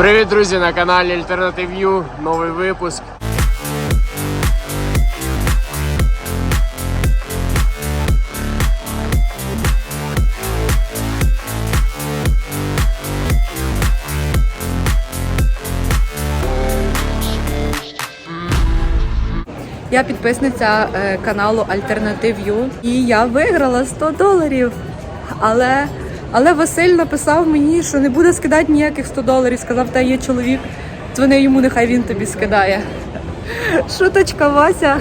Привіт, друзі, на каналі Alternative View. Новий випуск. Я підписниця е, каналу Alternative U і я виграла 100 доларів. Але, але Василь написав мені, що не буде скидати ніяких 100 доларів. Сказав, та є чоловік, дзвони йому, нехай він тобі скидає. Шуточка, Вася.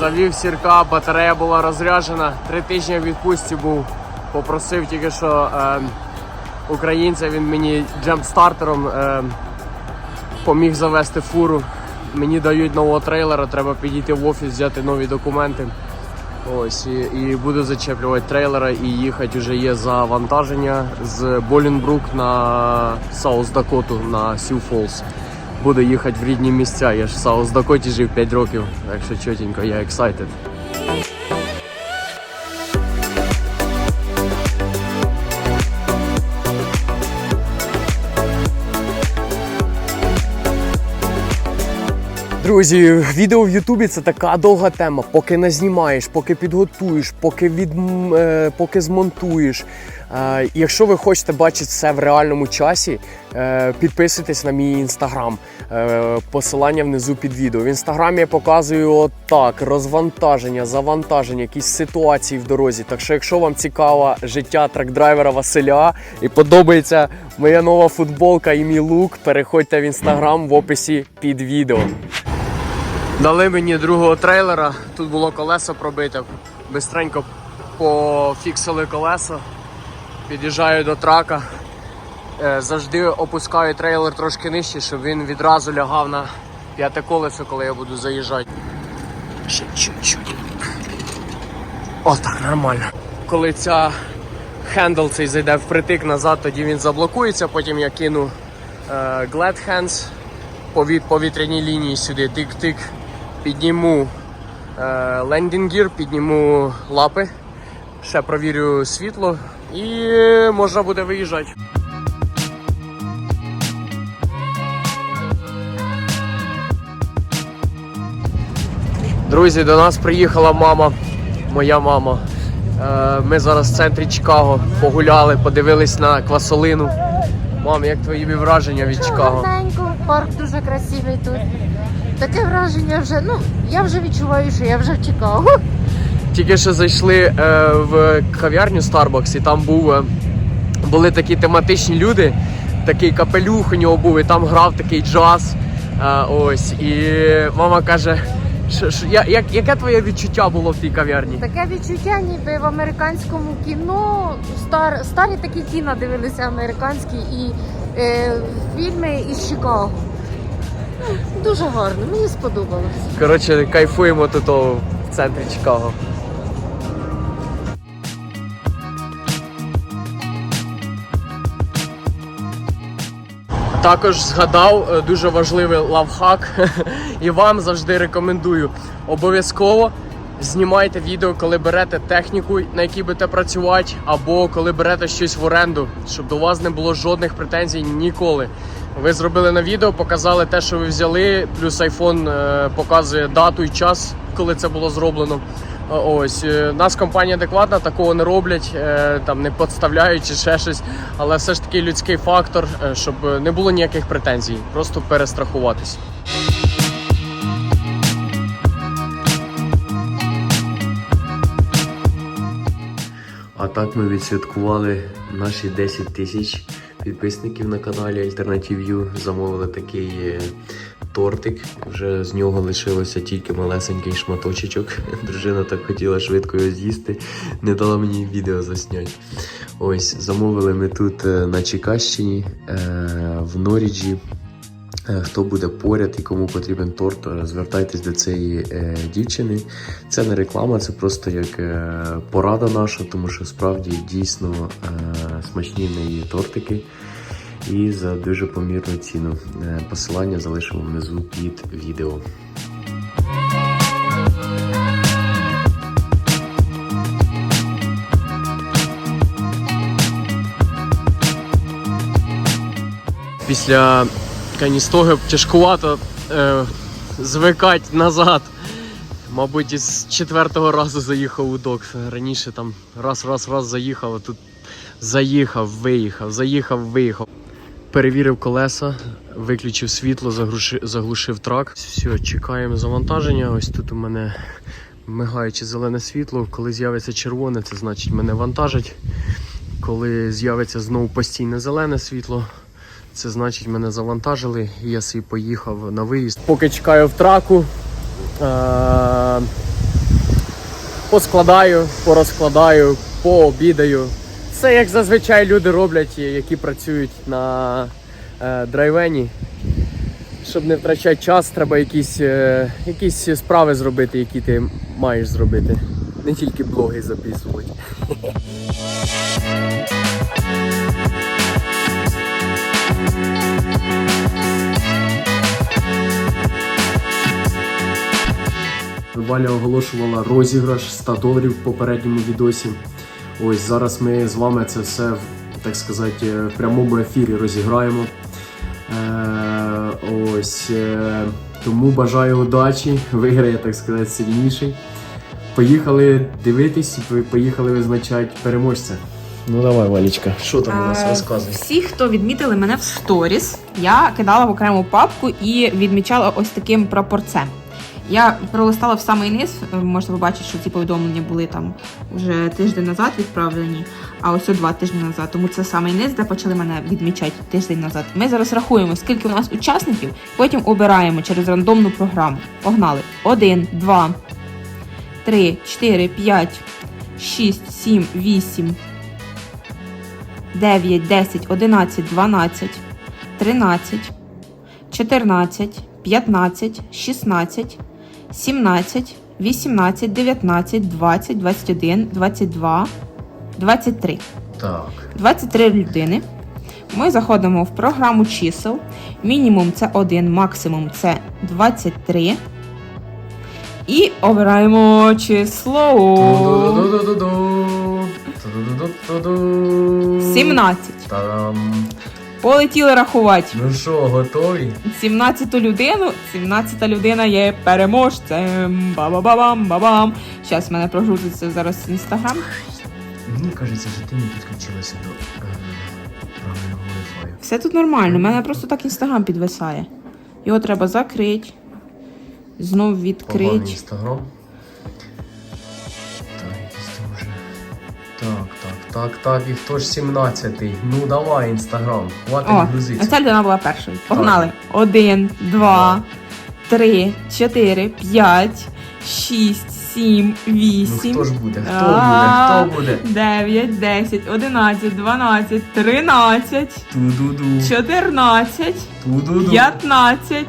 Завів сірка, батарея була розряджена. Три тижні в відпустці був. Попросив тільки що е, українця, він мені джемпстартером е, поміг завести фуру. Мені дають нового трейлера, треба підійти в офіс, взяти нові документи. Ось, і, і буду зачеплювати трейлера і їхати вже є завантаження з Болінбрук на Саус Дакоту на Сью Фолс. Буду їхати в рідні місця. Я ж в Саус Дакоті жив 5 років, так що чотенько, я excited. Друзі, відео в Ютубі це така довга тема. Поки назнімаєш, поки підготуєш, поки від, е, поки змонтуєш. Е, якщо ви хочете бачити все в реальному часі, е, підписуйтесь на мій інстаграм. Посилання внизу під відео. В інстаграмі я показую отак: розвантаження, завантаження, якісь ситуації в дорозі. Так що, якщо вам цікаво життя трек-драйвера Василя і подобається моя нова футболка і мій лук, переходьте в інстаграм в описі під відео. Дали мені другого трейлера, тут було колесо пробите. Бистренько пофіксили колесо. Під'їжджаю до трака. Е, Завжди опускаю трейлер трошки нижче, щоб він відразу лягав на п'яте колесо, коли я буду заїжджати. Ще чуть-чуть. О, так, нормально. Коли ця хендл цей зайде впритик назад, тоді він заблокується, потім я кину е, Glad Hands по повітряній лінії сюди, тик-тик, підніму е, лендінг гір, підніму лапи, ще провірю світло і можна буде виїжджати. Друзі, до нас приїхала мама, моя мама. Е, Ми зараз в центрі Чикаго погуляли, подивились на квасолину. Мам, як твої враження від Чикаго? Парк дуже красивий тут. Таке враження вже, ну, я вже відчуваю, що я вже в Чикаго. Тільки що зайшли е, в кав'ярню Starbucks і там був, е, були такі тематичні люди, такий капелюх у нього був, і там грав такий джаз. Е, ось, і мама каже, що, що, я, як, яке твоє відчуття було в тій кав'ярні? Таке відчуття, ніби в американському кіно стар, старі такі кіно дивилися американські і е, фільми із Чикаго. Дуже гарно, мені сподобалось. Коротше, кайфуємо тут в центрі Чикаго. Також згадав е, дуже важливий лавхак і вам завжди рекомендую. Обов'язково знімайте відео, коли берете техніку, на якій будете працювати, або коли берете щось в оренду, щоб до вас не було жодних претензій ніколи. Ви зробили на відео, показали те, що ви взяли, плюс iPhone е, показує дату і час, коли це було зроблено. Е, Ось е, нас компанія адекватна, такого не роблять, там не підставляють чи ще щось. Але все ж таки людський фактор, щоб не було ніяких претензій, просто перестрахуватись. А так ми відсвяткували наші 10 тисяч підписників на каналі Alternative Замовили такий е, тортик. Вже з нього лишилося тільки малесенький шматочечок. Дружина так хотіла швидко його з'їсти, не дала мені відео засняти. Ось, замовили ми тут е, на Чикащині е, в Норіджі. Е, хто буде поряд і кому потрібен торт, е, звертайтесь до цієї е, дівчини. Це не реклама, це просто як порада наша, тому що справді дійсно смачні в неї тортики і за дуже помірну ціну. Посилання залишимо внизу під відео. Після каністоги тяжкувато е, звикати назад. Мабуть, із четвертого разу заїхав у док. Раніше там раз, раз, раз заїхав, а тут заїхав, виїхав, заїхав, виїхав. Перевірив колеса, виключив світло, заглушив, заглушив трак. Все, чекаємо завантаження. Ось тут у мене мигаюче зелене світло. Коли з'явиться червоне, це значить мене вантажать. Коли з'явиться знову постійне зелене світло, це значить мене завантажили і я собі поїхав на виїзд. Поки чекаю в траку, е- поскладаю, порозкладаю, пообідаю. Все як зазвичай люди роблять, які працюють на е, драйвені. Щоб не втрачати час, треба якісь, е, якісь справи зробити, які ти маєш зробити. Не тільки блоги записувати. Валя оголошувала розіграш 100 доларів в попередньому відосі. Ось зараз ми з вами це все, в- так сказати, в прямому ефірі розіграємо. Е, ось е, тому бажаю удачі. Виграє, так сказати, сильніший. Поїхали дивитись і поїхали визначати переможця. Ну давай, Валічка, що там у нас Е, розказує? Всі, хто відмітили мене в сторіс, я кидала в окрему папку і відмічала ось таким прапорцем. Я пролистала в самий низ, е, можете побачити, що ці повідомлення були там вже тиждень назад відправлені, а ось два тижні назад. Тому це самий низ, де почали мене відмічати тиждень назад. Ми зараз рахуємо, скільки у нас учасників, потім обираємо через рандомну програму. Погнали. Один, два, три, чотири, п'ять, шість, сім, вісім. 9, 10, 11, 12, 13, 14, 15, 16, 17, 18, 19, 20, 21, 22, 23. Так. 23 людини. Ми заходимо в програму чисел. Мінімум це 1, максимум це 23. І обираємо число Ту-ду-ду-ду-ду. Ту-ду-ду-ду-ду. 17. Та-дам. Полетіли рахувати. Ну що, готові? 17 людину, 17 людина є переможцем. Ба-ба-ба-бам, ба-бам. Зараз мене прогрузиться зараз інстаграм. Мені кажеться, що ти не підключилася до е, правильного Wi-Fi. Все тут нормально, в мене просто так інстаграм підвисає. Його треба закрити. Знов відкрити. інстаграм. Так, так. І хто ж 17-й? Ну давай, інстаграм. Хватить О, грузитися. ця людина була першою. Погнали. Один, два, три, чотири, п'ять, шість, сім, Ну вісім. хто ж буде? Хто А, буде? Хто буде? 9, 10, 11, 12, 13, Ту-ду-ду. 14, Ту-ду-ду. 15,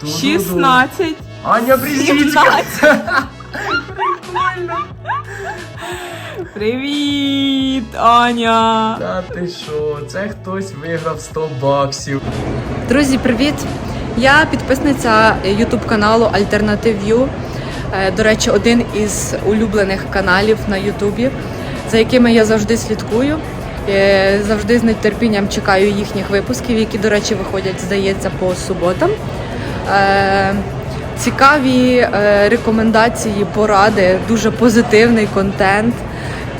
Ту-ду-ду. 16, Аня Брізівська. 17. Привіт, Аня! Та ти що? Це хтось виграв 100 баксів. Друзі, привіт! Я підписниця YouTube каналу. Е, До речі, один із улюблених каналів на Ютубі, за якими я завжди слідкую. Е, Завжди з нетерпінням чекаю їхніх випусків, які, до речі, виходять, здається, по суботам. Е, Цікаві е, рекомендації, поради, дуже позитивний контент.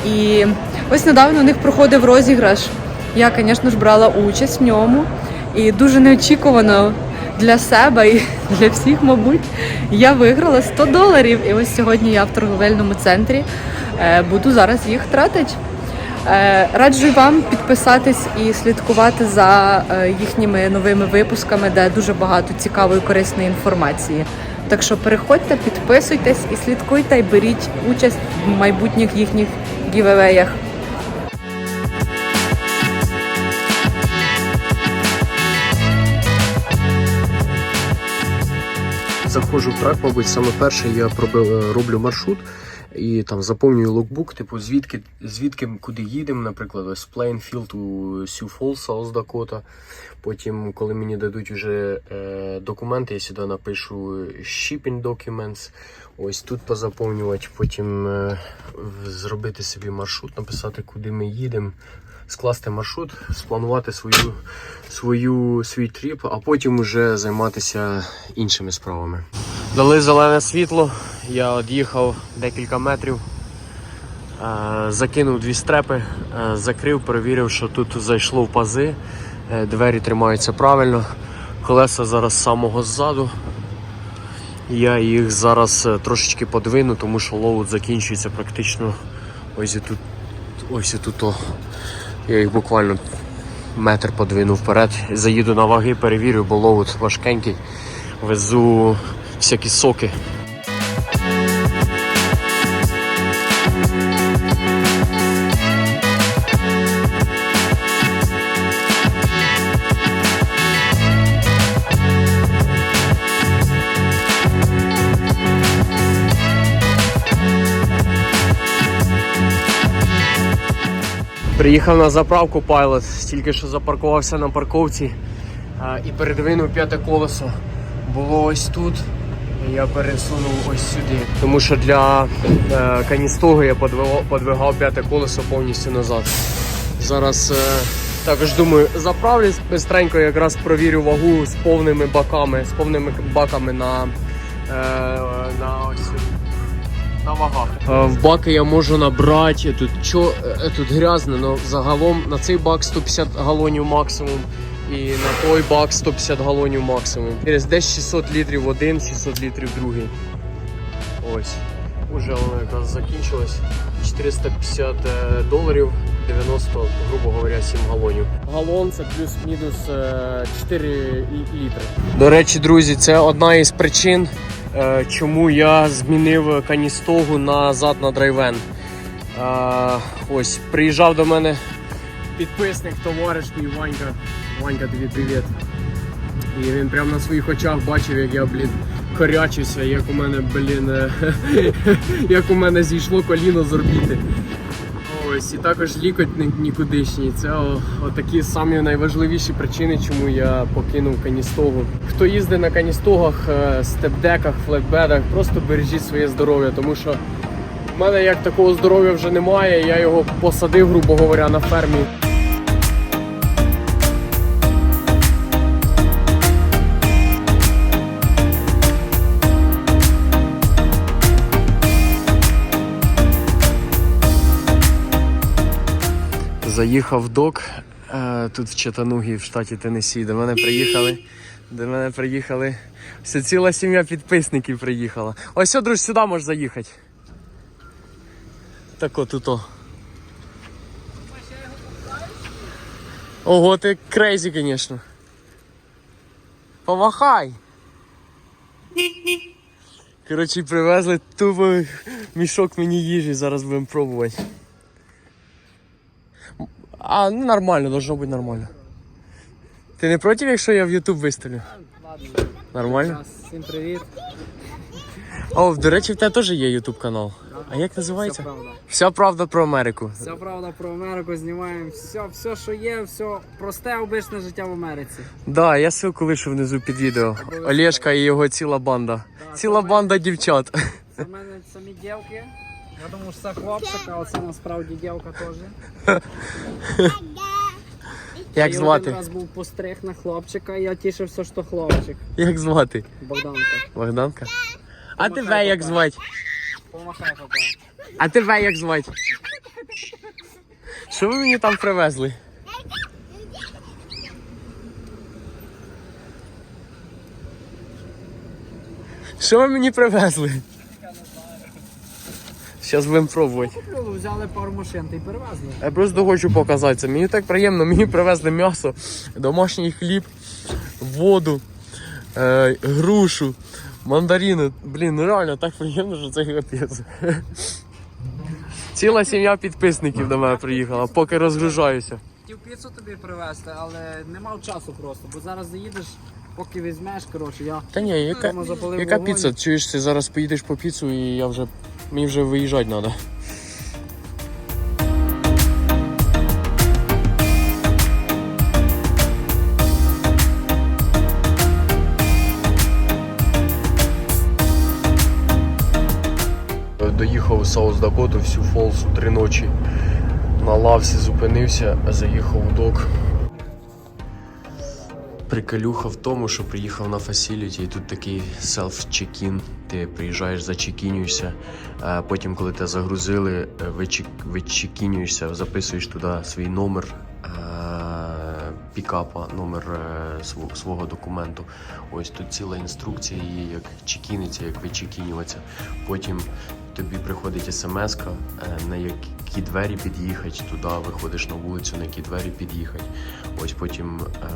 І ось недавно у них проходив розіграш. Я, звісно ж, брала участь в ньому. І дуже неочікувано для себе і для всіх, мабуть, я виграла 100 доларів. І ось сьогодні я в торговельному центрі е, буду зараз їх тратити. Е, Раджу вам підписатись і слідкувати за е, їхніми новими випусками, де дуже багато цікавої корисної інформації. Так що переходьте, підписуйтесь і слідкуйте, і беріть участь в майбутніх їхніх гівевеях. Заходжу в трак, мабуть, саме перший я е, роблю маршрут. І там заповнюю локбук, типу, звідки, звідки куди їдемо, наприклад, ось Plainfield у Сю Falls, South Дакота. Потім, коли мені дадуть вже е, документи, я сюди напишу shipping documents. Ось тут позаповнювати, потім е, зробити собі маршрут, написати, куди ми їдемо, скласти маршрут, спланувати свою, свою, свій тріп, а потім вже займатися іншими справами. Дали зелене світло, я од'їхав декілька метрів, е, закинув дві стрепи, е, закрив, перевірив, що тут зайшло в пази, е, двері тримаються правильно, колеса зараз з самого ззаду. Я їх зараз трошечки подвину, тому що лоуд закінчується практично ось і тут. Ось і тут. Я їх буквально метр подвину вперед. Заїду на ваги, перевірю, бо ловут важкенький. Везу всякі соки. Приїхав на заправку Pilot, тільки що запаркувався на парковці а, і передвинув п'яте колесо. Було ось тут. Я пересунув ось сюди. Тому що для е, каністого я подвигав, подвигав п'яте колесо повністю назад. Зараз е, також думаю, заправлюсь бистренько, якраз провірю вагу з повними баками, з повними баками на, е, на ось Е, В баки я можу набрати тут чо, е, тут грязно, але загалом на цей бак 150 галонів максимум. І на той бак 150 галонів максимум. Через десь 600 літрів один, 600 літрів другий. Ось. Уже воно якраз закінчилось. 450 е, доларів, 90, грубо говоря, 7 галонів. Галон це плюс-мінус е, 4 літри. До речі, друзі, це одна із причин, е, чому я змінив каністогу назад на драйвен. Е, Ось приїжджав до мене підписник, товариш мій Ванька. Ванька, тобі привіт. І він прямо на своїх очах бачив, як я, блін, корячуся, як у мене, блін, е, як у мене зійшло коліно з орбіти. Ось, і також лікоть нікудишній. Це такі самі найважливіші причини, чому я покинув каністогу. Хто їздить на каністогах, е, степдеках, флетбедах, просто бережіть своє здоров'я, тому що в мене як такого здоров'я вже немає. Я його посадив, грубо говоря, на фермі. Заїхав в док е, тут в Чатанугі, в штаті Теннессі. До мене приїхали. До мене приїхали. Вся ціла сім'я підписників приїхала. Ось, о, друж, сюди можеш заїхати. Так от тут. Ого, ти крейзі, звісно. Помахай. Коротше, привезли тупо мішок мені їжі, зараз будемо пробувати. А, ну нормально, должно бути нормально. Ти не проти, якщо я в YouTube виставлю? Нормально? Всім привіт. О, до речі, в тебе теж є YouTube канал. А як називається? Все правда. Вся правда про Америку. Вся правда про Америку знімаємо. Все, все, що є, все просте обичне життя в Америці. Да, я ссылку лишу внизу під відео. Олешка і його ціла банда. Ціла банда дівчат. Це в мене самі дівки. Я думаю, що це хлопчик, а це насправді дівка теж. Як звати? один раз був постриг на хлопчика, і я тішився, що хлопчик. Як звати? Богданка. Богданка? А тебе як звати? Помахай папа. А тебе як звати? Що ви мені там привезли? Що ви мені привезли? Зараз будемо пробувати. Ну, Взяли пару машин та й перевезли. Я просто хочу показати це. Мені так приємно, мені привезли м'ясо, домашній хліб, воду, е, грушу, мандарини. Блін, ну реально так приємно, що це капець. Ціла сім'я підписників до мене приїхала, поки розгружаюся. Хотів піцу тобі привезти, але не мав часу просто, бо зараз заїдеш, поки візьмеш, коротше, я Та ні, яка, запалив яка вогонь. піца? Чуєш, ти зараз поїдеш по піцу і я вже Мені вже виїжджати треба. Доїхав у Саус Дакоту всю фолсу три ночі. На лавці зупинився, заїхав у док. Приколюха в тому, що приїхав на фасіліті, і тут такий селф-чекін. Ти приїжджаєш, зачекінюєшся, а потім, коли тебе загрузили, е, вичекінюєшся, записуєш туди свій номер е, пікапа, номер е, свого документу. Ось тут ціла інструкція є, як чекіниться, як вичекінюватися. Потім тобі приходить смс на які двері під'їхати, туди виходиш на вулицю, на які двері під'їхати. Ось потім, е,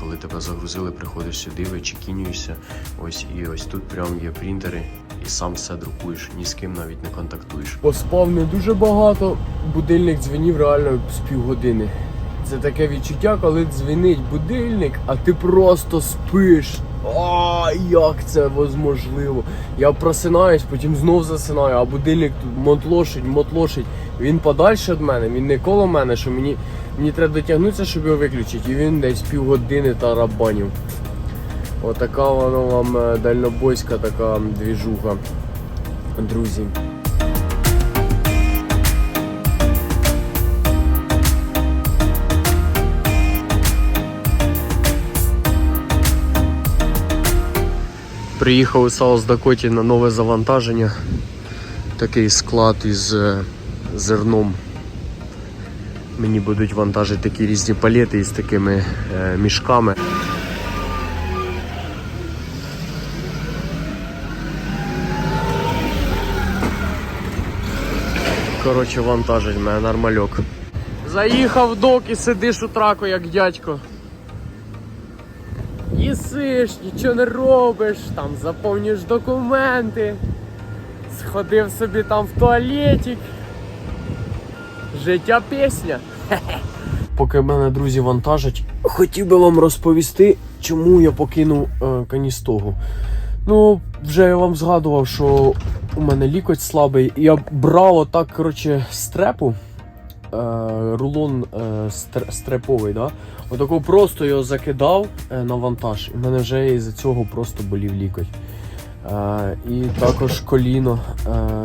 коли тебе загрузили, приходиш сюди, вичекінюєшся. Ось і ось тут прям є принтери, і сам все друкуєш, ні з ким навіть не контактуєш. Поспав не дуже багато, будильник дзвенів реально з півгодини. Це таке відчуття, коли дзвенить будильник, а ти просто спиш. А як це можливо? Я просинаюсь, потім знов засинаю, а будильник тут мотлошить, мотлошить. Він подальше від мене, він не коло мене, що мені, мені треба дотягнутися, щоб його виключити. І він десь півгодини тарабанів. Отака воно вам е, дальнобойська така двіжуха, друзі. Приїхав у Саус Дакоті на нове завантаження. Такий склад із е, зерном. Мені будуть вантажити такі різні палети із такими е, мішками. Коротше, вантажить мене нормальок. Заїхав док і сидиш у траку, як дядько. Їсиш, нічого не робиш, там заповнюєш документи. Сходив собі там в туалетик. Життя пісня. Поки мене друзі вантажать, хотів би вам розповісти, чому я покинув е, каністогу. Ну, вже я вам згадував, що у мене лікоть слабий. Я брав отак, коротше, стрепу. Е, рулон е, стреповий, да? Отако просто його закидав е, на вантаж, в мене вже із-за цього просто болів лікоть. І також коліно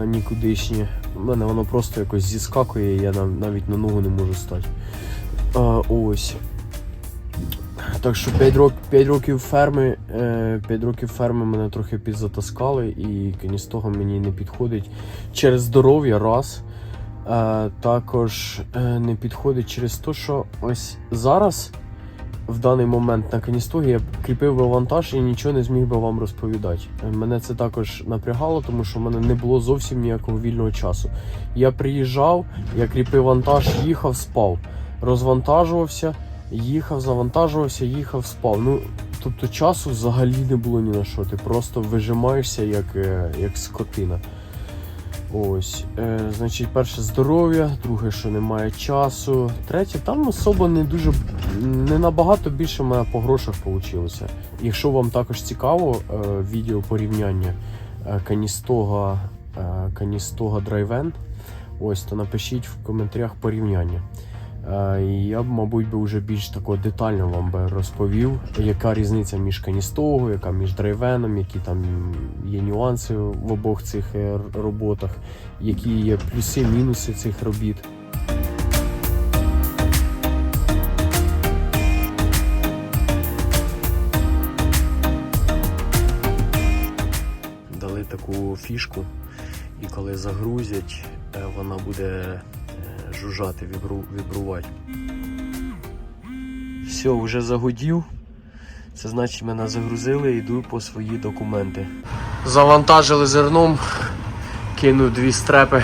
нікудишнє. У мене воно просто якось зіскакує, я навіть на ногу не можу стати. Ось. Так що 5, рок, 5 років ферми, е, 5 років ферми мене трохи підзатаскали, і каністога мені не підходить через здоров'я раз. Також е, не підходить через те, що ось зараз, в даний момент на каністогі, я кріпив би вантаж і нічого не зміг би вам розповідати. Е, Мене це також напрягало, тому що в мене не було зовсім ніякого вільного часу. Я приїжджав, я кріпив вантаж, їхав, спав, розвантажувався, їхав, завантажувався, їхав, спав. Ну, тобто часу взагалі не було ні на що. Ти просто вижимаєшся як, е, як скотина. Ось, е, значить, перше здоров'я, друге, що немає часу. Третє, там особа не дуже не набагато більше в мене по грошах вийшло. Якщо вам також цікаво е, відео порівняння е, каністога, е, каністога драйвен, ось то напишіть в коментарях порівняння. Е, я б, мабуть, би вже більш тако детально вам би розповів, яка різниця між каністогою, яка між драйвеном, які там є нюанси в обох цих е, роботах, які є плюси, мінуси цих робіт. Дали таку фішку, і коли загрузять, е, вона буде жужжати, вібру, вібрувати. Все, вже загудів. Це значить мене загрузили, йду по свої документи. Завантажили зерном, кинув дві стрепи.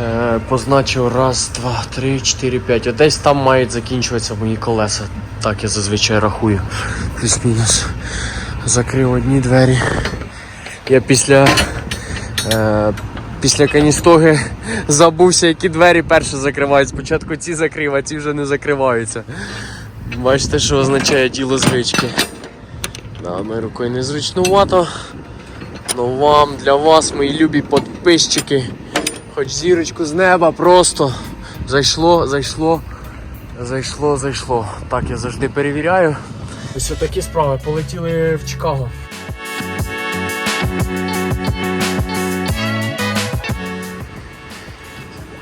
Е, позначив раз, два, три, чотири, п'ять. От там мають закінчуватися мої колеса. Так я зазвичай рахую. Плюс-мінус. Закрив одні двері. Я після, після каністоги забувся, які двері перші закривають. Спочатку ці закрив, а ці вже не закриваються. Бачите, що означає діло звички. Да, одною рукою незручнувато. Ну вам, для вас, мої любі підписчики. Хоч зірочку з неба просто зайшло, зайшло, зайшло, зайшло. Так, я завжди перевіряю. Ось такі справи. Полетіли в Чикаго.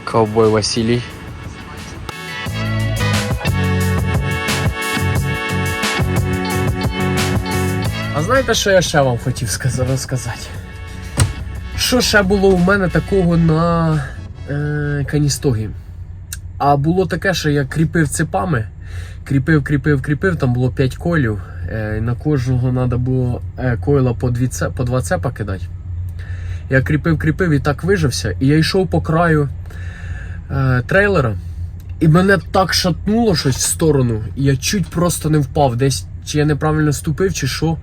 Ковбой Василій. А знаєте, що я ще вам хотів розказати? Що ще було у мене такого на е, каністогі? А було таке, що я кріпив цепами, кріпив, кріпив, кріпив, там було 5 койлів. Е, на кожного треба було е, койла по, дві по два цепа кидати. Я кріпив, кріпив і так вижився. І я йшов по краю е, трейлера, і мене так шатнуло щось в сторону. І я чуть просто не впав. Десь чи я неправильно ступив, чи що.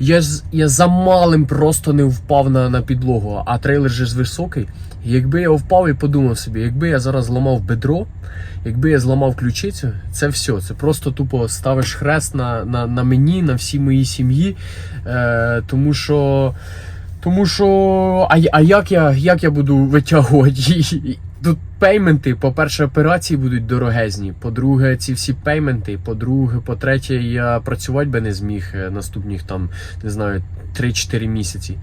Я, я за малим просто не впав на, на підлогу, а трейлер же ж високий. І якби я впав і подумав собі, якби я зараз зламав бедро, якби я зламав ключицю, це все. Це просто тупо ставиш хрест на, на, на мені, на всій моїй сім'ї. Е, тому що. Тому що. А, а як, я, як я буду витягувати? Тут пейменти, по-перше, операції будуть дорогезні. По-друге, ці всі пейменти. По-друге, по-третє, я працювати би не зміг е, наступних там, не знаю, 3-4 місяці.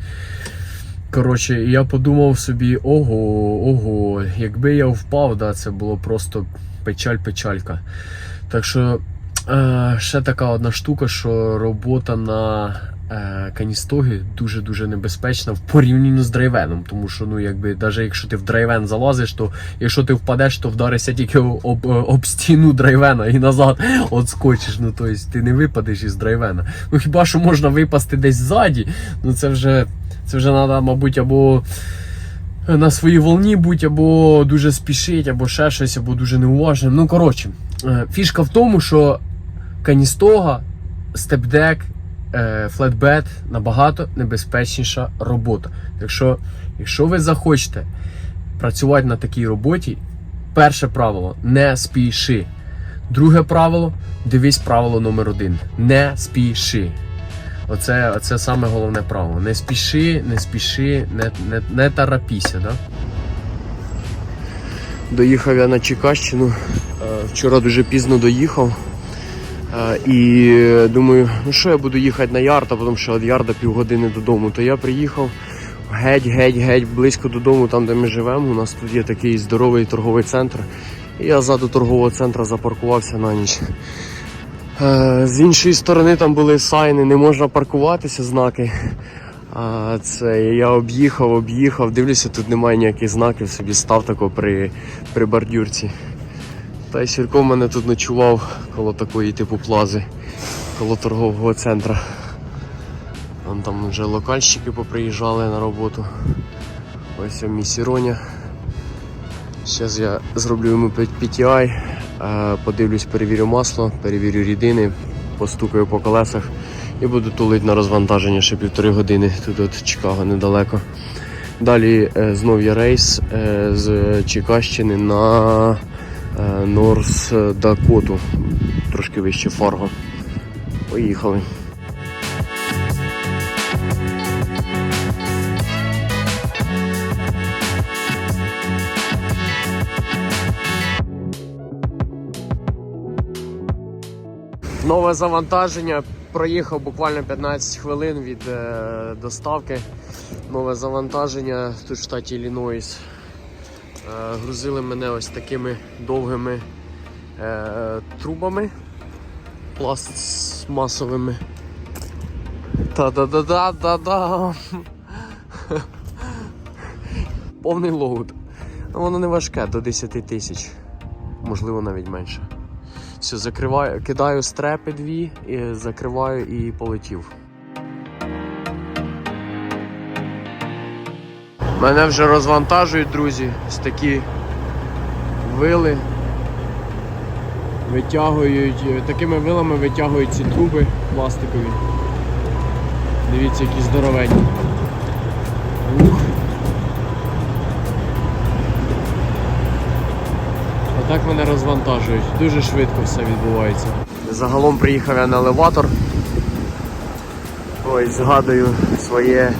Коротше, я подумав собі: ого, ого, якби я впав, да, це було просто печаль-печалька. Так що е, ще така одна штука, що робота на е, каністогі дуже-дуже небезпечна в порівнянні з драйвеном. Тому що, ну, якби, навіть якщо ти в драйвен залазиш, то якщо ти впадеш, то вдаришся тільки об, об стіну драйвена і назад отскочиш. Ну, тобто ти не випадеш із драйвена. Ну хіба що можна випасти десь ззаді, ну це вже, це вже треба, мабуть, або на своїй волні бути, або дуже спішить, або ще щось, або дуже неуважним. Ну, коротше, е, фішка в тому, що каністога, степдек, е, флетбет набагато небезпечніша робота. Так що, якщо ви захочете працювати на такій роботі, перше правило не спіши. Друге правило дивись правило номер один. Не спіши. Оце, оце саме головне правило. Не спіши, не спіши, не, не, не тарапіся. Да? Доїхав я на Чекащину. Е, Вчора дуже пізно доїхав. І думаю, ну що я буду їхати на ярда, тому що від ярда півгодини додому. То я приїхав геть, геть, геть близько додому, там де ми живемо. У нас тут є такий здоровий торговий центр. І я ззаду торгового центру запаркувався на ніч. Е, З іншої сторони там були сайни, не можна паркуватися, знаки. А це я об'їхав, об'їхав, дивлюся, тут немає ніяких знаків, собі став тако при, при бордюрці. Та й Сірко в мене тут ночував коло такої типу плази, коло торгового центру. Вон там вже локальщики поприїжджали на роботу. Ось мій Сіроня. Зараз я зроблю йому PTI, е, подивлюсь, перевірю масло, перевірю рідини, постукаю по колесах і буду тулити на розвантаження ще півтори години. Тут от Чикаго недалеко. Далі е, знов є рейс е, з Чикащини на Норс Дакоту, трошки вище Фарго. Поїхали. Нове завантаження. Проїхав буквально 15 хвилин від е, доставки. Нове завантаження тут в штаті Іллінойс. Е, грузили мене ось такими довгими е, трубами пластмасовими. Та-да-да-да-да-да. Повний лоуд. Ну, Воно не важке до 10 тисяч, можливо навіть менше. Все, закриваю, кидаю стрепи дві, і закриваю і полетів. Мене вже розвантажують, друзі, ось такі вили. Витягують, такими вилами витягують ці труби пластикові. Дивіться, які здоровенні. Ух. Отак мене розвантажують. Дуже швидко все відбувається. Загалом приїхав я на елеватор. Ось згадую своє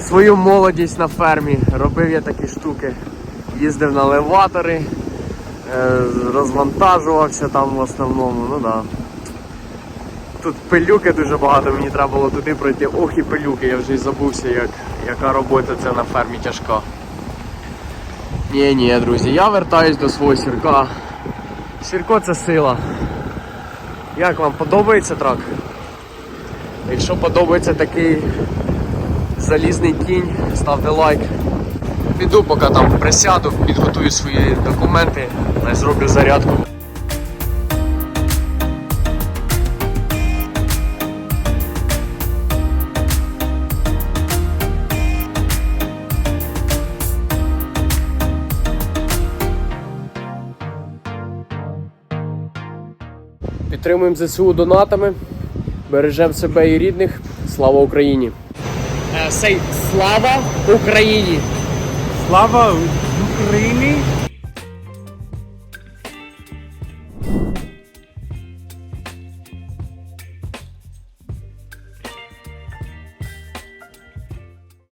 свою молодість на фермі. Робив я такі штуки. Їздив на елеватори, е, розвантажувався там в основному. Ну да. Тут пилюки дуже багато, мені треба було туди пройти. Ох і пилюки, я вже й забувся, як, яка робота це на фермі тяжка. Ні, ні, друзі, я вертаюсь до свого сірка. Сірко це сила. Як вам подобається трак? Якщо подобається такий залізний кінь, ставте лайк. Піду, поки там присяду, підготую свої документи, зроблю зарядку. Підтримуємо ЗСУ донатами, бережемо себе і рідних. Слава Україні! Сей слава Україні! Слава Україні!